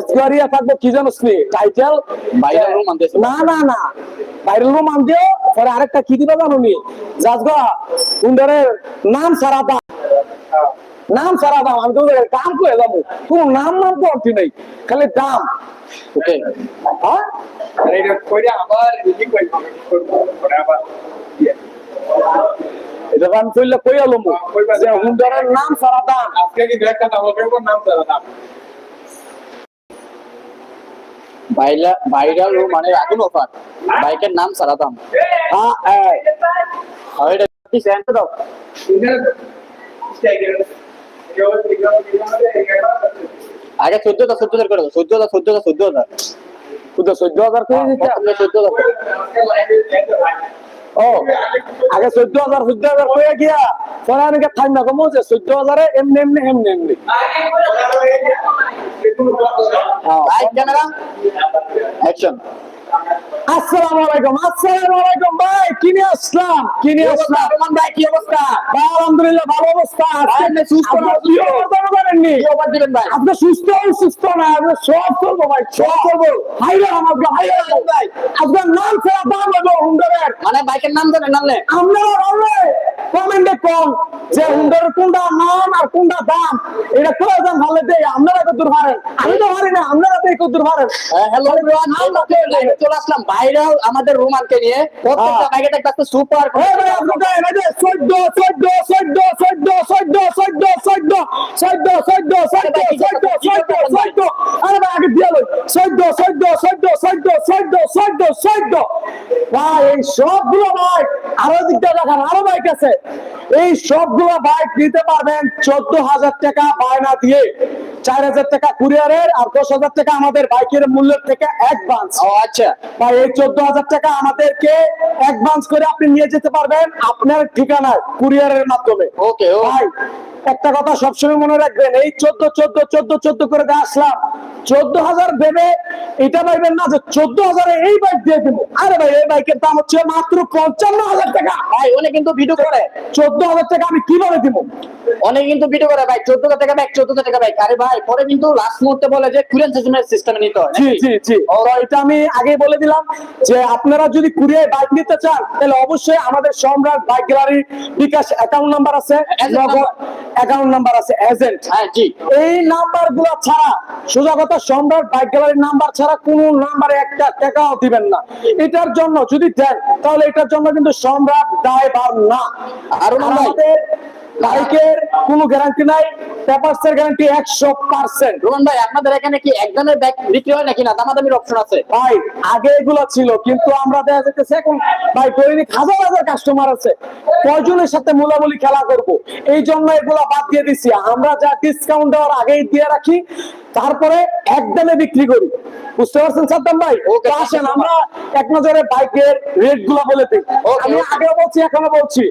আজগারিয়া থাকব কি জানোস নি টাইটেল room আনতেছে। না না না। ভাইরাল রুম আন দিও পরে আরেকটা কি দিবা জানো নি? জাজগা কুন্ডারের নাম সারা দাম নাম সারা দাম আমি তো ওদের দাম করে যাব। কোন নাম নাম তো অর্থ নেই খালি দাম। ওকে হ্যাঁ? আর এটা কইরা আবার করব কইলে কই আলো মু যে হুন্ডারের নাম সারা দাম। আজকে কি একটা দাম নাম দাদা দাম? ভাইরাল মানে আগুন অফার। বাইকের নাম সারাতাম হ্যাঁ হ্যাঁ। আগে চোদ্দ হাজার চোদ্দ হাজার করে দাও। চোদ্দ হাজার চোদ্দ হাজার চোদ্দ হাজার। কুদা চোদ্দ হাজার করে দিচ্ছে প্রথমে চোদ্দ হাজার। ও আগে চোদ্দ হাজার চোদ্দ হাজার করে গিয়া পরে আমি না কমো যে চোদ্দ হাজারে এমনি এমনি এমনি এমনি। ক্যামেরা অ্যাকশন আসসালামু আলাইকুম আসসালামু আলাইকুম ভাই কিনে আসলাম? কিনে আসলাম? রহমান ভাই কি অবস্থা? ভাই আলহামদুলিল্লাহ ভালো অবস্থা। আপনি সুস্থ না? দিবেন ভাই? আপনি সুস্থ সুস্থ না আপনি সব করব ভাই সব করব। হাইরা আমার হাইরা ভাই। আপনার নাম ছাড়া দাম হবে হুন্ডারের মানে বাইকের নাম জানেন বললে কমেন্টে কম যে হুন্ডার কোনটা নাম আর কোনটা দাম এটা প্রয়োজন হলে দেয় আপনারা আমি তো পারি না আপনারা তো কত দূর পারেন চলে আসলাম ভাইরাল আমাদের রোমানকে নিয়ে প্রত্যেকটা ব্যাগেট একটা সুপার হ্যাঁ ভাই আপনারা এই যে 14 14 14 14 14 14 14 14 আরে ভাই আগে দিয়ে লই 14 14 14 14 14 14 14 ভাই এই সবগুলো ভাই আরও দিকটা দেখার আরও বাইক আছে এই সবগুলো বাইক নিতে পারবেন চোদ্দ হাজার টাকা বায়না দিয়ে। চার হাজার টাকা কুরিয়ারের আর দশ হাজার টাকা আমাদের বাইকের মূল্যের থেকে অ্যাডভান্স আচ্ছা। ভাই এই চোদ্দ হাজার টাকা আমাদেরকে অ্যাডভান্স করে আপনি নিয়ে যেতে পারবেন আপনার ঠিকানায় কুরিয়ারের মাধ্যমে। ওকে ও। ভাই একটা কথা সবসময় মনে রাখবেন এই চোদ্দ চোদ্দ চোদ্দ চোদ্দ করে দিয়ে আসলাম চোদ্দ হাজার ভেবে এটা ভাইবেন না যে চোদ্দ হাজারে এই বাইক দিয়ে দিব। আরে ভাই এই বাইকের দাম হচ্ছে মাত্র পঞ্চান্ন হাজার টাকা। ভাই অনেক কিন্তু ভিডিও করে। চোদ্দ হাজার টাকা আমি কীভাবে দিব? অনেক কিন্তু ভিডিও করে ভাই চোদ্দ হাজার টাকা বাইক চোদ্দ হাজার টাকা বাইক আরে ভাই পরে কিন্তু লাস্ট মুহূর্তে বলে যে কুরিয়ান সিস্টেমের সিস্টেমে নিতে হয় জি জি জি। তো এটা আমি আগে বলে দিলাম যে আপনারা যদি কুরিয়ার বাইক নিতে চান তাহলে অবশ্যই আমাদের Samrat bike gallery bKash account number আছে। অ্যাকাউন্ট নাম্বার আছে এজেন্ট হ্যাঁ এই নাম্বারগুলো ছাড়া সোজা কথা সম্রাট বাইক গ্যালারির নাম্বার ছাড়া কোনো নাম্বারে একটা টাকাও দিবেন না। এটার জন্য যদি দেন তাহলে এটার জন্য কিন্তু সম্রাট দায়ভার না। আর আমাদের কোনো গ্যারান্টি নাই গ্যারান্টি একশো পার্সেন্ট রোমান ভাই আপনাদের এখানে কি একজনের ব্যাগ বিক্রি হয় নাকি না? দামাদামির অপশন আছে। ভাই আগে এগুলো ছিল কিন্তু আমরা দেখা যেতেছে এখন ভাই দৈনিক হাজার হাজার কাস্টমার আছে। কয়জনের সাথে মূলামূলি খেলা করব? এই জন্য এগুলা বাদ দিয়ে দিছি। আমরা যা ডিসকাউন্ট দেওয়ার আগেই দিয়ে রাখি তারপরে একদমে বিক্রি করি। বুঝতে পারছেন সাদ্দাম ভাই? আসেন আমরা এক নজরে বাইকের রেটগুলা বলে দিই। আমি আগে বলছি এখনও বলছি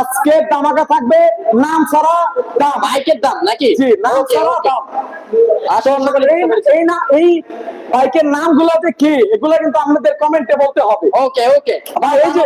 আজকে দামাকা থাকবে নাম ছাড়া দাম বাইকের দাম নাকি? জি নাম ছাড়া দাম। এই এই না এই বাইকের নামগুলো যে কি? এগুলো কিন্তু আপনাদের কমেন্টে বলতে হবে। ওকে ওকে ভাই এই যে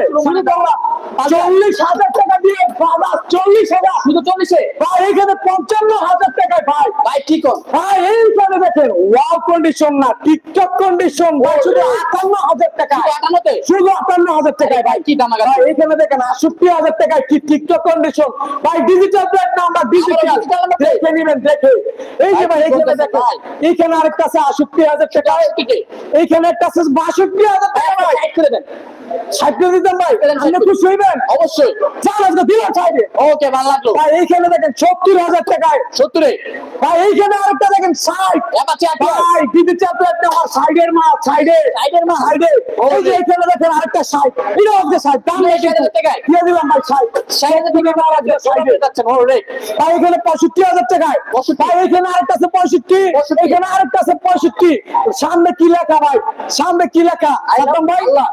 চল্লিশ হাজার টাকা দিয়ে বাবা চল্লিশ হাজার। শুধু চল্লিশে? ভাই এইখানে পঞ্চান্ন হাজার টাকায় ভাই। ভাই কি কম? ভাই এইখানে দেখেন ওয়াও কন্ডিশন না টিকটক কন্ডিশন ভাই শুধু আটান্ন হাজার টাকা। শুধু আটান্নতে? শুধু আটান্ন হাজার টাকায় ভাই। কি দাম ভাই এখানে দেখেন আষট্টি হাজার টাকায় কি টিকটক কন্ডিশন ভাই ডিজিটাল প্লেট না ডিজিটাল দেখে নেবেন দেখে। এই যে ভাই এইখানে দেখে এইখানে আরেকটা আছে আষট্টি হাজার টাকা। এইখানে একটা আছে বাষট্টি হাজার টাকা করে দেন। দেখেন সত্তর হাজার আরেকটা দেখেন ষাট সাইডের মা সাইডে। সাইডের মা সাইডে। ওই যে এইখানে দেখেন আরেকটা ষাট এটা অফ দ্য ষাট দাম দিয়ে দিলাম ভাই ষাট ষাট থেকে সাইডে। যাচ্ছে বড় রে। ভাই এখানে পঁয়ষট্টি হাজার টাকায়। ভাই এখানে আরেকটা আছে পঁয়ষট্টি। এখানে আরেকটা আছে পঁয়ষট্টি। সামনে কি লেখা ভাই? সামনে কি লেখা? একদম ভাই? আল্লাহ।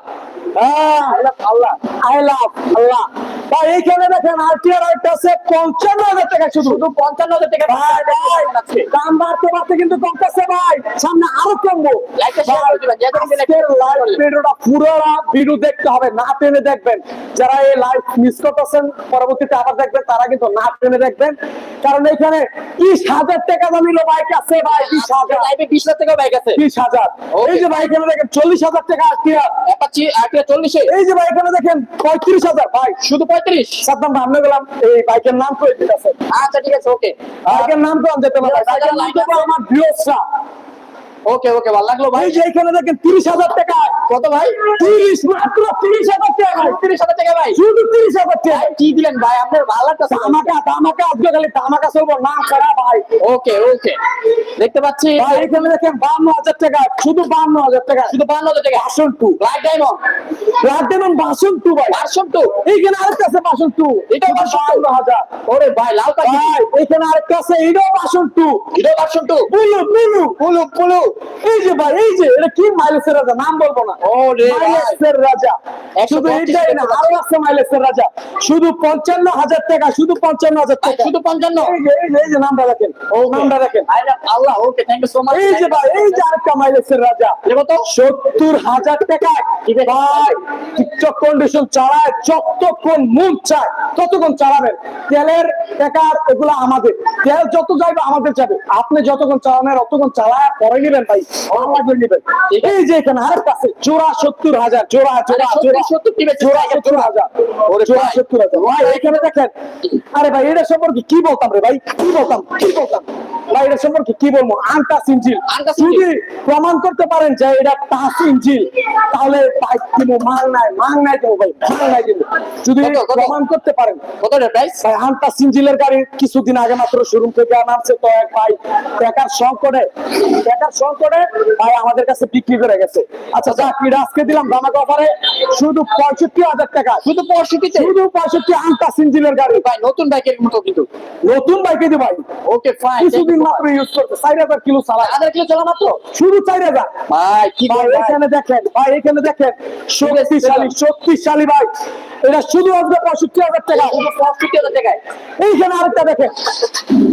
আই লাভ আল্লাহ। ভাই এইখানে দেখেন আরটিআর আরেকটা আছে পঞ্চান্ন হাজার টাকা শুধু। শুধু পঞ্চান্ন হাজার টাকা ভাই ভাই দাম বাড়তে বাড়তে কিন্তু কমতেছে ভাই। সামনে আরও কমবো। Like-টা share করে দিবেন, যে কোনো দিন আজকের live ভিডিওটা পুরোটা ভিডিও দেখতে হবে না টেনে দেখবেন। যারা এই লাইভ মিস করতেছেন পরবর্তীতে আবার দেখবেন তারা কিন্তু না টেনে দেখবেন। কারণ এখানে বিশ হাজার টাকা দামিলো বাইক আছে ভাই বিশ হাজার। বিশ লাখ টাকা বাইক আছে। বিশ হাজার। এই যে ভাই এখানে দেখেন চল্লিশ হাজার টাকা অ্যাপাচি চল্লিশে। এই যে ভাই এখানে দেখেন পঁয়ত্রিশ হাজার ভাই। শুধু পঁয়ত্রিশ? সাদ্দাম ভাবনা গেলাম এই বাইকের নাম করে দিতেছে আচ্ছা ঠিক আছে ওকে বাইকের নাম তো আমি যেতে পারি বাইকের নাম তো আমার ভিউসরা। ওকে ওকে ভালো লাগল ভাই। এই যে এখানে দেখেন তিরিশ হাজার টাকা। কত ভাই? তিরিশ মাত্র তিরিশ হাজার টাকা তিরিশ হাজার টাকা ভাই। শুধু তিরিশ হাজার টাকা। ভাই, কি দিলেন ভাই? আপনার ভালো লাগতেছে তামাকা তামাকা আজকে খালি তামাকা চলবো। নাম ছাড়া ভাই। ওকে ওকে। দেখতে পাচ্ছি। ভাই এখানে দেখেন বান্ন হাজার টাকা। শুধু বান্ন হাজার টাকা। শুধু বান্ন হাজার টাকা। Version two. Black diamond blood demon version two ভাই। Version two. এইখানে আরেকটা আছে বাসন টু। এটা বান্ন হাজার। ওরে ভাই লাল পাখি। ভাই এখানে আরেকটা আছে এটাও বাসন টু। এটাও ভার্সন টু। পুলু পুলু পুলু পুলু এই যে ভাই এই যে এটা কি মাইলেসের রাজা নাম বলব না। ও রাজা। শুধু পঁচিশ না আরও আছে মাইলেসের রাজা। শুধু পঞ্চান্ন হাজার টাকা শুধু পঞ্চান্ন হাজার টাকা। শুধু পঞ্চান্ন? এই যে নামটা রাখেন নামটা রাখেন আল্লাহ okay thank you so much এই যে ভাই এই যে আরেকটা রাজা। কত? সত্তর হাজার টাকা। ভাই টিকটক কন্ডিশন চালায় যতক্ষণ মন চায়। ততক্ষণ চালাবেন? তেলের টাকা এগুলো আমাদের। তেল যত যাইবে আমাদের যাবে। আপনি যতক্ষণ চালানের অতক্ষণ চালায় পরে নেবেন ভাই। নেবেন। এই যে এখানে আরেকটা আছে জোড়া সত্তর হাজার জোড়া আরে জোড়া সত্তর, হাজার ওরে সত্তর হাজার। ভাই এখানে দেখেন আরে ভাই এটা সম্পর্কে কি বলতাম রে ভাই? কি বলতাম কি বলতাম? ভাই এটা সম্পর্কে কি বলব? আনটাস ইঞ্জিল। যদি প্রমাণ করতে পারেন যে এটা টাচ ইঞ্জিল তাহলে বাইক কিনবো মাল নাই মাল নাই দেবো ভাই মাল নাই দেবো। যদি কত, কত? প্রমাণ করতে পারেন। কত রে প্রাইস ভাই গাড়ি কিছুদিন আগে মাত্র শোরুম থেকে নামছে তো এক ভাই টাকার সংকটে টাকার সংকটে ভাই আমাদের কাছে বিক্রি করে গেছে। আচ্ছা যাক এটা আজকে দিলাম অফারে শুধু পঁয়ষট্টি হাজার টাকা। শুধু পঁয়ষট্টিতে শুধু পঁয়ষট্টি আনটাস ইঞ্জিনের গাড়ি। ভাই নতুন বাইকের মতো কিন্তু। নতুন বাইকে দি ভাই। ওকে ফাইন কিছুদিন মাত্র ইউজ করতে চার হাজার কিলো চালায়। আধার কিলো চলা মাত্র? শুধু চার হাজার। ভাই কি এখানে দেখেন ভাই এখানে দেখেন। শক্তিশালী শক্তিশালী ভাই। এটা শুধু আসবে পঁয়ষট্টি হাজার টাকা। শুধু পঁয়ষট্টি হাজার টাকায়। এইখানে আরেকটা দেখেন।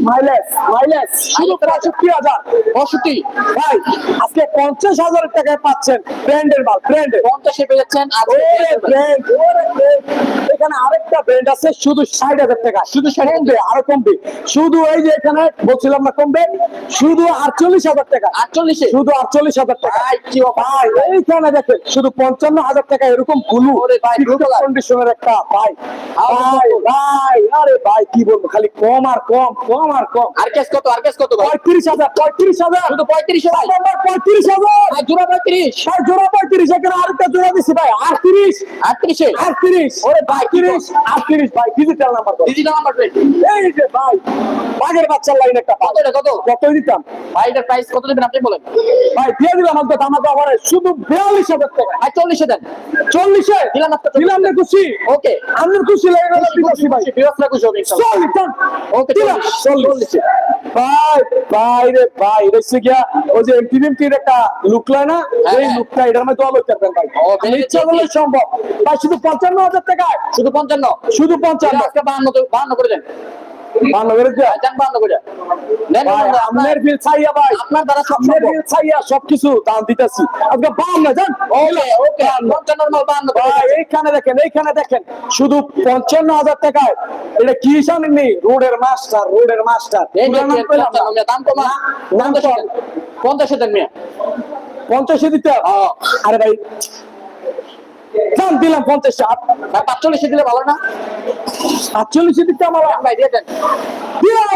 মাইলেজ মাইলেজ শুধু পঁয়ষট্টি হাজার। পঁয়ষট্টি। ভাই আজকে পঞ্চাশ হাজার টাকায় পাচ্ছেন। ব্র্যান্ডের মাল ব্র্যান্ডের। পঞ্চাশে পেয়ে আর ব্র্যান্ড এখানে আরেকটা ব্র্যান্ড আছে শুধু ষাট হাজার টাকা। শুধু কমবে আরও কমবে। শুধু এই যে এখানে বলছিলাম না কমবে শুধু আটচল্লিশ হাজার টাকা। আটচল্লিশে? শুধু আটচল্লিশ হাজার টাকা। কি ভাই এইখানে দেখেন শুধু পঞ্চান্ন হাজার টাকা এরকম ভাই, কন্ডিশনের একটা ভাই। ভাই ভাই আরে ভাই কি বলব খালি কম আর কম কম আর কম। আর কেস কত আর কেস কত ভাই? পঁয়ত্রিশ হাজার পঁয়ত্রিশ হাজার। শুধু পঁয়ত্রিশে ভাই নাম্বার পঁয়ত্রিশ হাজার। ভাই জোড়া পঁয়ত্রিশ। জোড়া পঁয়ত্রিশ এখানে আরেকটা জোড়া দিছি ভাই আটত্রিশ আটত্রিশে আটত্রিশ ওরে আটত্রিশ ভাই ডিজিটাল নাম্বার ডিজিটাল নাম্বার এই যে ভাই বাঘের বাচ্চার লাইন একটা কত এটা কত দিতাম ভাই এটার প্রাইস কত দেবেন আপনি বলেন ভাই দিয়ে দিলাম আমাকে আবার শুধু বিয়াল্লিশ হাজার টাকা ভাই চল্লিশে দেন চল্লিশে দিলাম দিলাম না খুশি ওকে আপনার খুশি লাগে ভাই খুশি হবে ওকে দিলাম চল্লিশ ভাই ভাই রে ভাই হচ্ছে গিয়া ওই যে এমটিভিএম টির একটা লুক লয় না হ্যাঁ, এই হ্যাঁ। লুকটা এটার মধ্যে অলোক করবেন ভাই। ও, ইচ্ছা করলে সম্ভব। ভাই শুধু পঞ্চান্ন হাজার টাকায়। শুধু পঞ্চান্ন? শুধু পঞ্চান্ন। আজকে বাহান্ন বাহান্ন করে দেন। দিয়া। ভাই ভাই সবকিছু দাম দিতেছি। আজকে ভাই এইখানে দেখেন এইখানে দেখেন। শুধু পঞ্চান্ন হাজার টাকায়। এটা কি রোডের মাস্টার রোডের মাস্টার। নাম দাম কমা। নাম পঞ্চাশে দেন মেয়ে। পঞ্চাশে দিতে? আরে ভাই দাম দিলাম পঞ্চাশ পাঁচচল্লিশে দিলে ভালো না? দিতে আমার ভাই দিয়ে দেন। দিলাম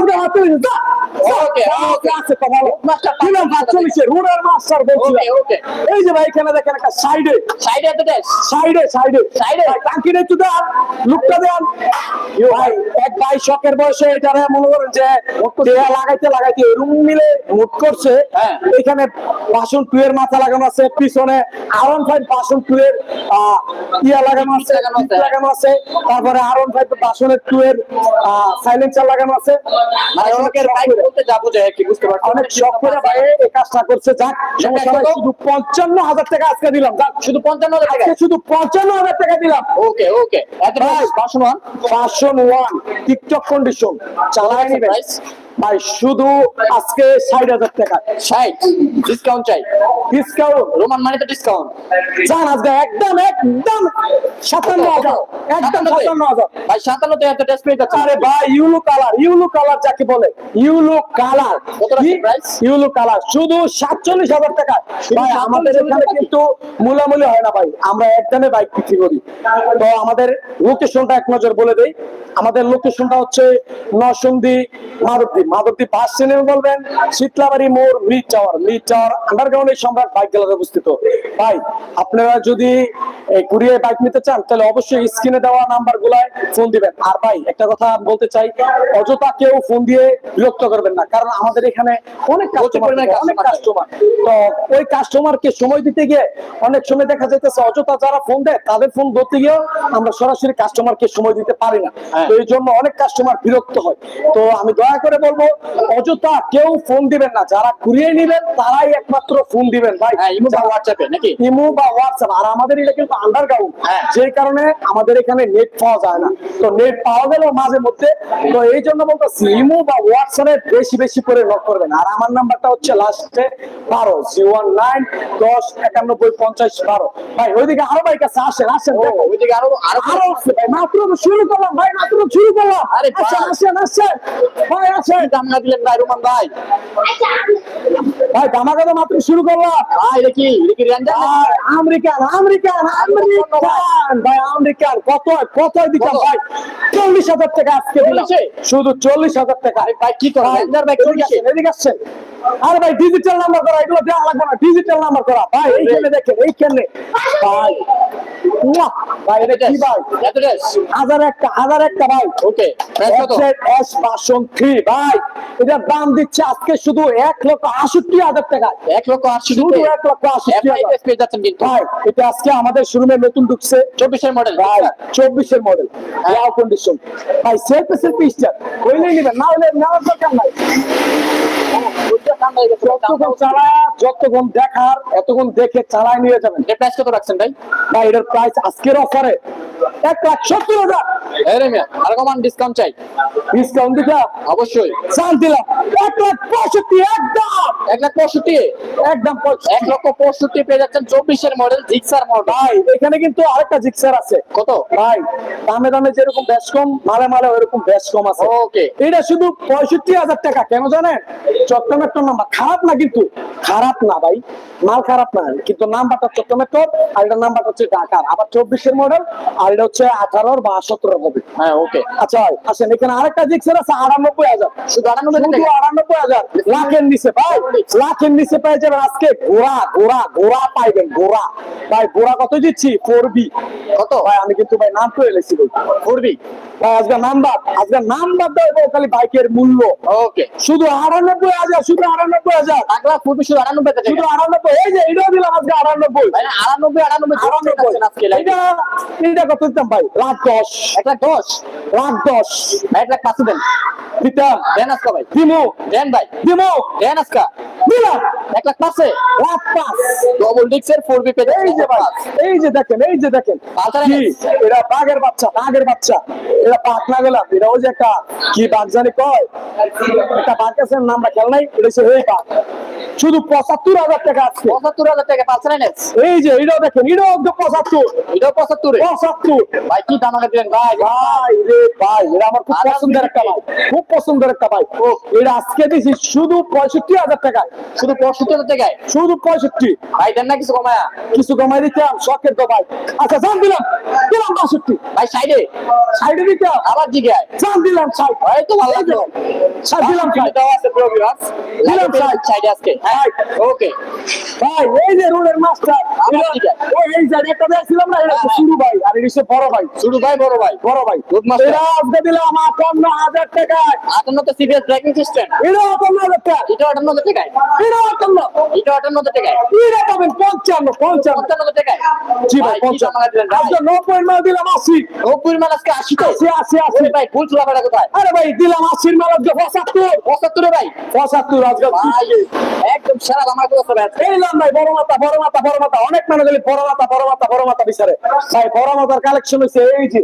এই যে ভাই এখানে দেখেন একটা সাইডে। সাইডে সাইডে সাইডে। একটু লুকটা ভাই এক ভাই শখের বয়সে এটারে মনে করেন যে লাগাইতে লাগাইতে রুম মিলে মুট করছে। হ্যাঁ। এখানে বাসন টু এর মাথা লাগানো আছে পিছনে আরন ফাইভ বাসন টু এর আহ, ইয়া লাগানো আছে লাগানো আছে। তারপরে আরন ফাইভ বাসনের টু এর সাইলেন্সার লাগানো আছে। অনেকের বাইক বলতে যাব যে কি বুঝতে পারছ। অনেক শখ করে ভাই এই কাজটা করছে। যাক সমস্যা নাই, কত? শুধু পঞ্চান্ন হাজার টাকা আজকে দিলাম। যাক শুধু পঞ্চান্ন হাজার টাকা? শুধু পঞ্চান্ন হাজার টাকা দিলাম। ওকে ওকে। এত। পাঁচশো ওয়ান পাঁচশো ওয়ান টিকটক কন্ডিশন চালায় নিবেন। ভাই শুধু আজকে ষাট হাজার টাকা। ষাট? ডিসকাউন্ট চাই। ডিসকাউন্ট রোমান মানে তো ডিসকাউন্ট জান আজকে একদম একদম সাতান্ন হাজার একদম সাতান্ন হাজার। ভাই এত টেস্ট পেয়ে যাচ্ছে আরে ভাই ইউলো কালার ইউলো কালার যাকে বলে ইউলো কালার। কত price? ইউলো কালার শুধু সাতচল্লিশ হাজার টাকা। ভাই আমাদের এখানে কিন্তু মূলামূলি হয় না ভাই আমরা একদমে বাইক বিক্রি করি। তো আমাদের লোকেশনটা এক নজর বলে দেই। আমাদের লোকেশনটা হচ্ছে নরসিংদী মাধবদী মাধবদী বাস স্ট্যান্ডে বলবেন শীতলাবাড়ি মোড় মিড টাওয়ার। মিড টাওয়ার আন্ডারগ্রাউন্ডে সম্রাট বাইক গ্যালারি অবস্থিত। ভাই আপনারা যদি কুরিয়ার বাইক নিতে চান তাহলে অবশ্যই স্ক্রিনে দেওয়া নাম্বার গুলায় ফোন দিবেন। আর ভাই একটা কথা বলতে চাই অযথা কেউ ফোন দিয়ে বিরক্ত করবেন না কারণ আমাদের এখানে অনেক কাস্টমার অনেক কাস্টমার তো ওই কাস্টমারকে সময় দিতে গিয়ে অনেক সময় দেখা যাইতেছে অযথা যারা ফোন দেয় তাদের ফোন ধরতে গিয়েও আমরা সরাসরি কাস্টমারকে সময় দিতে পারি না। হ্যাঁ। তো এই জন্য অনেক কাস্টমার বিরক্ত হয়। তো আমি দয়া করে বলব অযথা কেউ ফোন দিবেন না। যারা কুড়িয়ে নিবেন তারাই একমাত্র ফোন দিবেন। ভাই হ্যাঁ ইমো বা হোয়াটসঅ্যাপে নাকি? ইমো বা হোয়াটসঅ্যাপ আর আমাদের এটা কিন্তু আন্ডারগ্রাউন্ড হ্যাঁ। যে কারণে আমাদের এখানে নেট পাওয়া যায় না। তো নেট পাওয়া গেল মাঝে মধ্যে তো এই জন্য বলতেছি ইমো বা হোয়াটসঅ্যাপে বেশি বেশি করে নক করবেন। আর আমার নাম্বারটা হচ্ছে লাস্টে বারো জিরো ওয়ান নাইন দশ একানব্বই পঞ্চাশ বারো। ভাই ওইদিকে আরও ভাই আছে আসেন আসেন ওইদিকে আরও আরও আরও মাত্র শুরু করলাম ভাই মাত্র শুরু করলাম। আরে আসেন। আসেন আসেন। ভাই আসেন দাম না দিলেন ভাই রোমান ভাই ভাই ধামাকা তো মাত্র শুরু করলাম ভাই এটা কি আমেরিকান আমেরিকান আমেরিকান ভাই আমেরিকান কত কত দিতাম ভাই চল্লিশ হাজার টাকা আজকে দিলাম শুধু চল্লিশ হাজার টাকা ভাই কি করে রেঞ্জার ভাই এদিকে আসছেন আরে ভাই ডিজিটাল নাম্বার করা এগুলো দেওয়া লাগবে না ডিজিটাল নাম্বার করা ভাই এইখানে দেখেন এইখানে ভাই ভাই এটা কি ভাই হাজার একটা হাজার একটা ভাই ওকে ভার্সন থ্রি ভাই এটার দাম দিচ্ছে আজকে শুধু এক লক্ষ আষট্টি হাজার টাকা। এক লক্ষ আশি শুধু এক লক্ষ আষট্টি এফআই হাজার। টেস্ট পেয়ে যাচ্ছেন কিন্তু। ভাই এটা আজকে আমাদের শোরুমে নতুন ঢুকছে। চব্বিশের মডেল ভাই চব্বিশের মডেল কন্ডিশন ভাই সেলফি সেলফি স্টার নেবেন না হলে নেওয়ার দরকার নাই। যতক্ষণ চালায় যতক্ষণ দেখার এতক্ষণ দেখে চালায় নিয়ে যাবেন। এর প্রাইস কত রাখছেন ভাই? ভাই এটার প্রাইস আজকের অফারে এক লাখ সত্তর হাজার। ডিসকাউন্ট চাই। ডিসকাউন্ট অবশ্যই। চাল দিলাম এক লাখ পঁয়ষট্টি একদম। এক লাখ পঁয়ষট্টি? একদম এক লক্ষ পঁয়ষট্টি পেয়ে যাচ্ছেন চব্বিশের মডেল জিক্সার মডেল। ভাই এখানে কিন্তু আরেকটা জিক্সার আছে। কত? ভাই দামে দামে যেরকম বেশ কম মালে মালে ওইরকম বেশ কম আছে। ওকে এটা শুধু পঁয়ষট্টি হাজার টাকা কেন জানেন? চট্টমেট্টোর নাম্বার খারাপ না কিন্তু? খারাপ না ভাই মাল খারাপ না। কিন্তু নাম্বারটা চট্টমেট্টোর আর এটা নাম্বারটা হচ্ছে ঢাকার। আবার চব্বিশের মডেল আর এটা হচ্ছে আঠারোর বা সতেরো হবে। হ্যাঁ ওকে আচ্ছা ভাই, আসেন এখানে আরেকটা জিক্সার আছে আটানব্বই হাজার। আটানব্বই হাজার লাখের নিচে ভাই। লাখের নিচে পেয়ে যাবেন আজকে ঘোড়া ঘোড়া ঘোড়া পাইবেন ঘোড়া ভাই ঘোড়া কত দিচ্ছি? Four B. কত? ভাই আমি কিন্তু ভাই নাম করে এলেছি ভাই। করবি ভাই আজকে নাম্বার আজকে নাম্বার দেবো খালি বাইকের মূল্য। ওকে। শুধু আটানব্বই হাজার শুধু আটানব্বই হাজার। টাকা ফুটবি শুধু আটানব্বই শুধু আটানব্বই এই যে এটাও দিলাম আজকে আটানব্বই। আটানব্বই আটানব্বই এটা এটা কত দিতাম ভাই? লাখ দশ। এক লাখ দশ। লাখ দশ। ভাই, এক লাখ পাঁচশো দেন। দিতাম। দেন আজকা ভাই। দিমু। দেন ভাই। দিমু। দেন আজকা। দিলাম। এক লাখ পাঁচে লাখ পাঁচ। ডবল ডিক্সের ফোর বি পেতে এই যে এই যে দেখেন এই যে দেখেন। এটা বাঘের বাচ্চা বাঘের বাচ্চা। এটা বাঘ না গেলাম এটা ওই যে একটা কি বাঘ জানি কয়? একটা বাঘ আছে নামটা খেয়াল নাই এটা হচ্ছে এই বাঘ। শুধু পঁচাত্তর হাজার টাকা আছে। পঁচাত্তর হাজার টাকা পালসার এই যে এটাও দেখেন এটাও একদম পঁচাত্তর। এটাও পঁচাত্তরে পঁচাত্তর। ভাই কি দাম দিলেন? ভাই। ভাই রে ভাই এটা আমার খুব পছন্দের একটা ভাই। খুব পছন্দের একটা ভাই। এটা আজকে দিছি শুধু পঁয়ষট্টি হাজার টাকা শুধু পঁয়ষট্টি হাজার টাকায়? শুধু পঁয়ষট্টি। ভাই দেন না কিছু কমায়া। কিছু কমাই দিতাম শখের তো ভাই। আচ্ছা জান দিলাম। দিলাম বাষট্টি ভাই সাইডে। সাইডে দিতাম আবার দিলাম সাইড ভাই তো ভালো লাগল সাইড দিলাম সাইড দেওয়া আছে প্রো ভিউয়ার্স দিলাম দিলাম side। আজকে। হ্যাঁ ওকে। ভাই এই যে রোডের মাস্টার আমার দিকে। ওই এই যে একটা দেখছিলাম না এটা শুরু ভাই আর এটা বড় ভাই। ছোট ভাই বড় বড়। এটা আজকে দিলাম টাকা তো সিস্টেম এটা টাকা এটা এটা এটা এটা পাবেন জি ভাই কি দাম পঞ্চান্ন দিলেন ভাই? আজকে নব্বই মাল দিলাম আশি। নব্বই মান আজকে আশি তো? আশি আশি আশি ভাই চুলা ভাড়া কোথায়? আরে ভাই দিলাম আশির মাল পঁচাত্তর। পঁচাত্তরে ভাই? পঁচাত্তর আজকে। একদম সারা আমার কথা ভাই এইলাম ভাই বড় মাথা বড় মাথা বড় মাথা। অনেক মানুষ বড় মাথা বড় মাথা বড় মাথা বিচারে। ভাই বড় মাথার কালেকশন হয়েছে এই যে।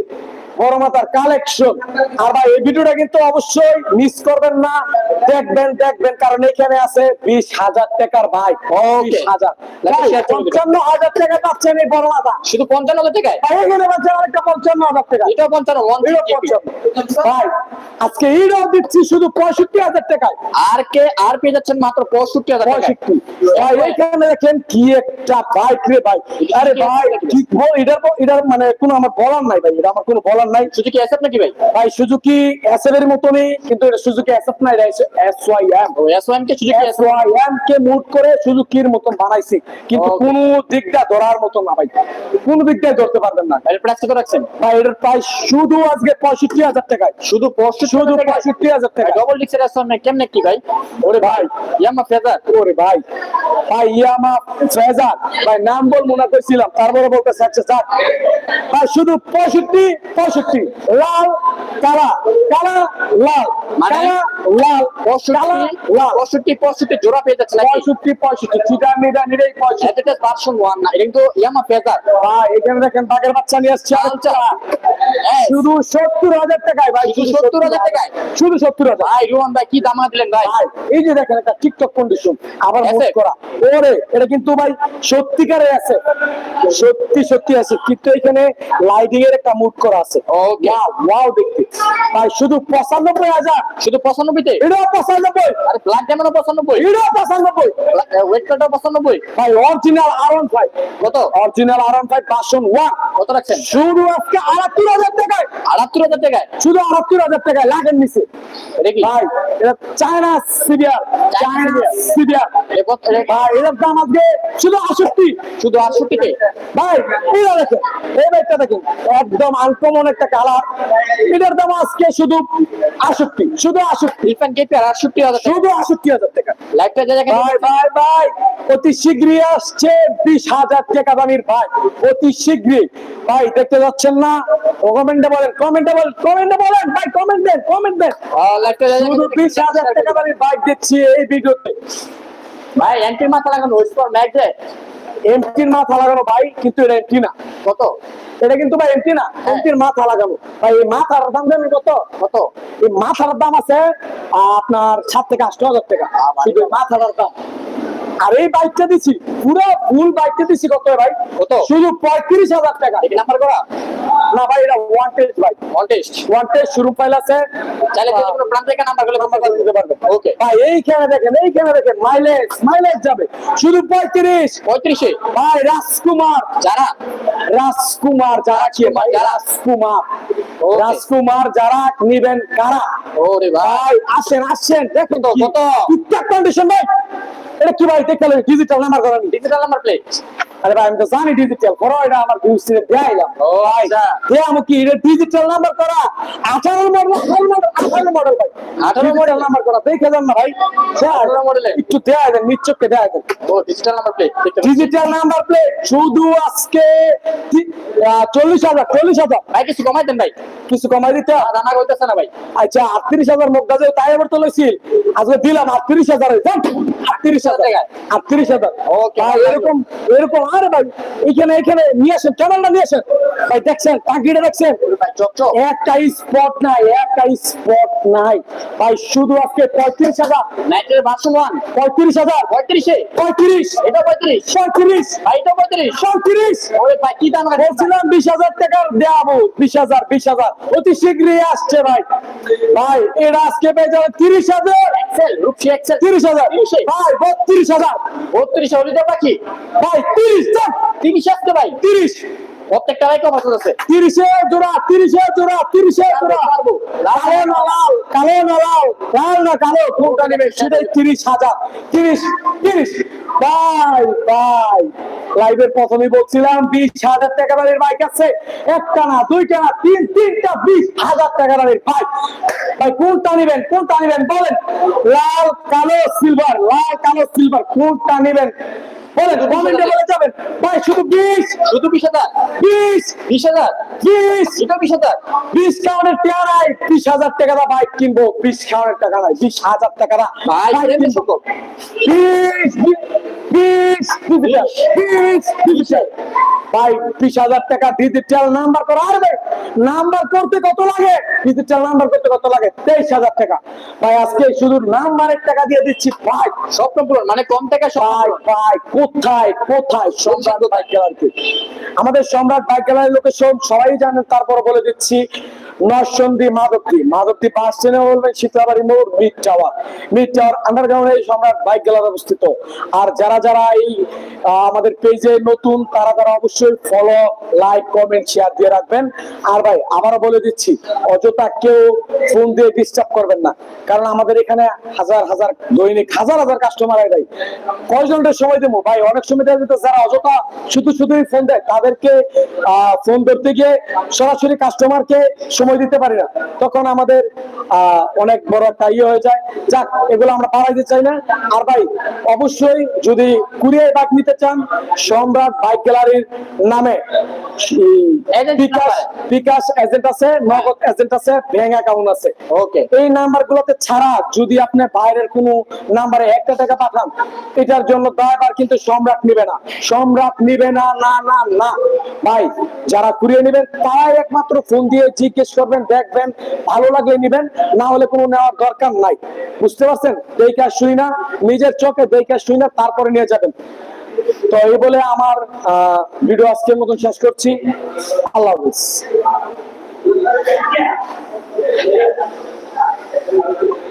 বড় মাথার কালেকশন আর ভাই এই ভিডিওটা কিন্তু অবশ্যই মিস করবেন না। দেখবেন দেখবেন কারণ এখানে আছে বিশ হাজার টাকার ভাই। বিশ হাজার। পঞ্চান্ন হাজার টাকা পাচ্ছেন এই বড় মাথা শুধু পঞ্চান্ন হাজার টাকায় এখানে পাচ্ছেন আরেকটা পঞ্চান্ন হাজার টাকা। এটাও পঞ্চান্ন ওয়ান এটাও পঞ্চান্ন। ভাই আজকে এইটাও দিচ্ছি শুধু পঁয়ষট্টি হাজার টাকায়। আর কে আর পেয়ে যাচ্ছেন মাত্র পঁয়ষট্টি হাজার টাকায়। পঁয়ষট্টি। ভাই এখানে দেখেন কি একটা বাইক রে ভাই। আরে ভাই ঠিক এটার এটার মানে কোনো আমার বলার নাই ভাই এটা আমার কোনো বলার নাই শুধু কি নাকি ভাই? ভাই সুজুকি এসএফ এর মতনই কিন্তু এটা সুজুকি এসএফ না এটা S Y M K Suzuki S Y M K mood করে সুজুকির মতন বানাইছি কিন্তু. কোনো দিকটা ধরার মতন না ভাই। কোনো দিকটাই ধরতে পারবেন না। এর প্রাইস কত রাখছেন? ভাই প্রাইস শুধু আজকে পঁয়ষট্টি হাজার টাকায়। শুধু পঁয়ষট্টি শুধু পঁয়ষট্টি হাজার টাকা ডবল ডিক্সের এসওএম কেমনে কি ভাই? ওরে ভাই। ইয়ামা ফেজার ওরে ভাই। ভাই ইয়ামা ফেজার ভাই নাম বল মনে করছিলাম তারপরে বলতে চাচ্ছে যাক। ভাই শুধু পঁয়ষট্টি পঁয়ষট্টি লাল কালা কালা লাল মানে? কালা লাল কালা লাল। পঁয়ষট্টি পঁয়ষট্টি জোড়া পেয়ে যাচ্ছে নাকি? পঁয়ষট্টি পঁয়ষট্টি। চিটা নিডা নিডাই পঁয়ষট্টি। এটা ওয়ান না কিন্তু ইয়ামা ভাই এখানে দেখেন বাঘের বাচ্চা নিয়ে আসছে। শুধু সত্তর হাজার টাকায় ভাই শুধু 70,000 টাকায়? শুধু সত্তর হাজার। ভাই রোহন ভাই কি দাম দিলেন ভাই? এই যে দেখেন একটা টিকটক কন্ডিশন আবার? মুভ করা। ওরে এটা কিন্তু ভাই সত্যিকারে আছে। সত্যি সত্যি আছে। কিন্তু এখানে লাইটিং এর একটা মুড করা আছে। Okay. ওয়াও দেখতে। ভাই শুধু পঁচানব্বই হাজার। শুধু পঁচানব্বইতে? এটাও পঁচানব্বই। আরে ব্ল্যাক পঁচানব্বই। ওয়েট কার্ডও পঁচানব্বই। ভাই অরিজিনাল আরন ফাইভ কত? Original R one five version one কত রাখছেন? শুধু আজকে আটাত্তর হাজার টাকায়। আটাত্তর হাজার টাকায়? শুধু আটাত্তর হাজার টাকায় লাগেন নিচে। এটা কি? ভাই এটা চায়না সিরিয়াল চায়না সিরিয়াল ভাই এটার দাম আজকে শুধু আষট্টি শুধু আটষট্টিতে? ভাই এটা দেখেন এই বাইকটা দেখেন একদম আনকমন একটা কালার এটার দাম আজকে শুধু আষট্টি শুধু আষট্টি ইরফান কেপি আর আটষট্টি হাজার শুধু আষট্টি হাজার টাকা। লাইফটা দেখেন। ভাই ভাই ভাই অতি শীঘ্রই আসছে বিশ হাজার টাকা দামির ভাই। অতি শীঘ্রই। ভাই দেখতে যাচ্ছেন না? কমেন্টে বলেন কমেন্টে বলেন কমেন্টে বলেন ভাই কমেন্ট দেন কমেন্ট দেন। শুধু বিশ হাজার টাকা দামির বাইক দিচ্ছি এই ভিডিওতে ভাই এন্ট্রি মাথা লাগানো ওয়েস্টার ম্যাগজে এমটির মাথা লাগানো ভাই কিন্তু এটা এমটি না। কত? এটা কিন্তু ভাই এমটি না। এমটির মাথা লাগানো ভাই এই মাথার দাম জানেন কত? কত? এই মাথার দাম আছে আপনার সাত থেকে আট হাজার টাকা। শুধু মাথার দাম। আর এই বাইকটা দিছি পুরো ফুল বাইকটা দিছি কত ভাই? কত? শুধু পঁয়ত্রিশ হাজার টাকা। নাম্বার করা? না ভাই এটা one test contest one test শুরু ফাইল আছে চাইলে যে কোনো প্রান্ত থেকে নাম্বারগুলো নাম্বার দিতে পারবেন ওকে ভাই এইখানে দেখেন এইখানে দেখেন মাইলেজ মাইলেজ যাবে। শুধু পঁয়ত্রিশ। পঁয়ত্রিশে? ভাই রাজকুমার। যারা? রাজকুমার যারা কি ভাই রাজকুমার। রাজকুমার যারা নিবেন কারা? ওরে ভাই ভাই আসেন আসেন দেখুন তো কত? কন্ডিশন ভাই। এটা কি ভাই দেখতে ডিজিটাল নাম্বার করেন ডিজিটাল নাম্বার প্লেট আরে ভাই আমি তো জানি ডিজিটাল করো এটা আমার ভিউজ থেকে দেখাইলাম ও আচ্ছা। দে আমি কি এটা ডিজিটাল নাম্বার করা? আঠারো মডেল আঠারো মডেল আঠারো মডেল ভাই। 18 মডেল নাম্বার করা দেখে যান না ভাই। 18 মডেলের? একটু দেয়া দেন নিচকে দেয়া দেন ও digital number plate digital number plate শুধু আজকে ভাই কিছু কমাই দেন ভাই। কিছু কমাই দিতে না ভাই। আচ্ছা তাই তো লইছিল আজকে দিলাম এরকম এরকম আরে ভাই এখানে এখানে নিয়ে আসেন ক্যামেরাটা নিয়ে আসেন। ভাই দেখছেন টাঙ্কিটা দেখছেন? একটা স্পট নাই একটা স্পট নাই। ভাই শুধু আজকে পঁয়ত্রিশ হাজার। নাইটের ওয়ান পঁয়ত্রিশ হাজার। পঁয়ত্রিশে। পঁয়ত্রিশ। এটা পঁয়ত্রিশ। পঁয়ত্রিশ ভাই এটা পঁয়ত্রিশ। পঁয়ত্রিশ ওরে ভাই কি দাম বলছিলাম বিশ হাজার টাকার দেওয়াবো বিশ হাজার বিশ হাজার। অতি শীঘ্রই আসছে ভাই। ভাই এটা আজকে পেয়ে যাবে তিরিশ হাজার। এক্সেল রূপসী এক্সেল তিরিশ হাজার? ভাই বত্রিশ হাজার। বত্রিশ হলিতে বাকি ভাই তিরিশ তিরিশ আসতে ভাই। তিরিশ। প্রত্যেকটা কম আছে। তিরিশে জোড়া তিরিশে জোড়া তিরিশে জোড়া। পারব। না লাল কালো না লাল লাল না কালো কোনটা নেবে? সেটাই লাইভের বলছিলাম টাকা দামের বাইক আছে। একটা না দুইটা না তিন তিনটা বিশ হাজার টাকা দামের বাইক ভাই কোনটা নেবেন? কোনটা নেবেন বলেন? লাল কালো সিলভার লাল কালো সিলভার কোনটা নেবেন? বলেন কমেন্টে বলে যাবেন। ভাই শুধু বিশ শুধু বিশ হাজার বিশ বিশ হাজার বিশ এটা বিশ হাজার। বিশ কাউন্টের টেয়ারাই বিশ হাজার টাকা দা বাইক কিনবো বিশ কাউন্টের টাকা নাই বিশ হাজার টাকা দা ভাই বাইক প্রেমের কিনবো। সম্পর্ক বিশ বিশ বিশ বিশ বিশ ভাই বিশ হাজার টাকা ডিজিটাল নাম্বার করা। আর নাম্বার করতে কত লাগে? ডিজিটাল নাম্বার করতে কত লাগে? তেইশ হাজার টাকা। ভাই আজকে শুধু নাম্বারের টাকা দিয়ে দিচ্ছি। ভাই স্বপ্ন পূরণ মানে কম টাকা পূরণ। ভাই কোথায় কোথায় সম্রাট বাইক গ্যালারি আমাদের সম্রাট বাইক গ্যালারির লোকেশন সবাই জানেন তারপর বলে দিচ্ছি। নরসন্দী মাধবদী। মাধবদী বাস স্ট্যান্ডে বলবেন শীতলাবাড়ি মোড়, মিড টাওয়ার। মিড টাওয়ার আন্ডারগ্রাউন্ডে এই সম্রাট বাইক গ্যালারি অবস্থিত। আর যারা যারা এই আমাদের পেজে নতুন, তারা তারা অবশ্যই ফলো লাইক কমেন্ট শেয়ার দিয়ে রাখবেন। আর ভাই, আবারও বলে দিচ্ছি, অযথা কেউ ফোন দিয়ে ডিস্টার্ব করবেন না। কারণ আমাদের এখানে হাজার হাজার দৈনিক, হাজার হাজার কাস্টমার আয় দেয় কয়জনের সময় দেবো? ভাই, অনেক সময় দেখা যেত যারা অযথা শুধু শুধুই ফোন দেয়, তাদেরকে ফোন ধরতে গিয়ে সরাসরি কাস্টমারকে সময় দিতে পারি না। তখন আমাদের অনেক বড় একটা ইয়ে হয়ে যায়। যাক, এগুলো আমরা পাড়াইতে চাই না। আর ভাই, অবশ্যই যদি কুরিয়ার বাইক নিতে চান, সম্রাট বাইক গ্যালারির নামে বিকাশ বিকাশ এজেন্ট আছে নগদ এজেন্ট আছে ব্যাংক অ্যাকাউন্ট আছে। ওকে এই নাম্বার ছাড়া যদি আপনি বাইরের কোনো নাম্বারে একটা টাকা পাঠান এটার জন্য দায়বার কিন্তু সম্রাট নিবে না। সম্রাট নিবে না না না না। ভাই যারা কুড়িয়ে নেবেন তারাই একমাত্র ফোন দিয়ে জিজ্ঞেস করবেন দেখবেন ভালো লাগলে নিবেন না হলে কোনো নেওয়ার দরকার নাই। বুঝতে পারছেন? দেখে শুই না নিজের চোখে দেখে শুই না তারপরে নিয়ে যাবেন। তো এই বলে আমার ভিডিও আজকের মতন শেষ করছি। আল্লাহ হাফিজ।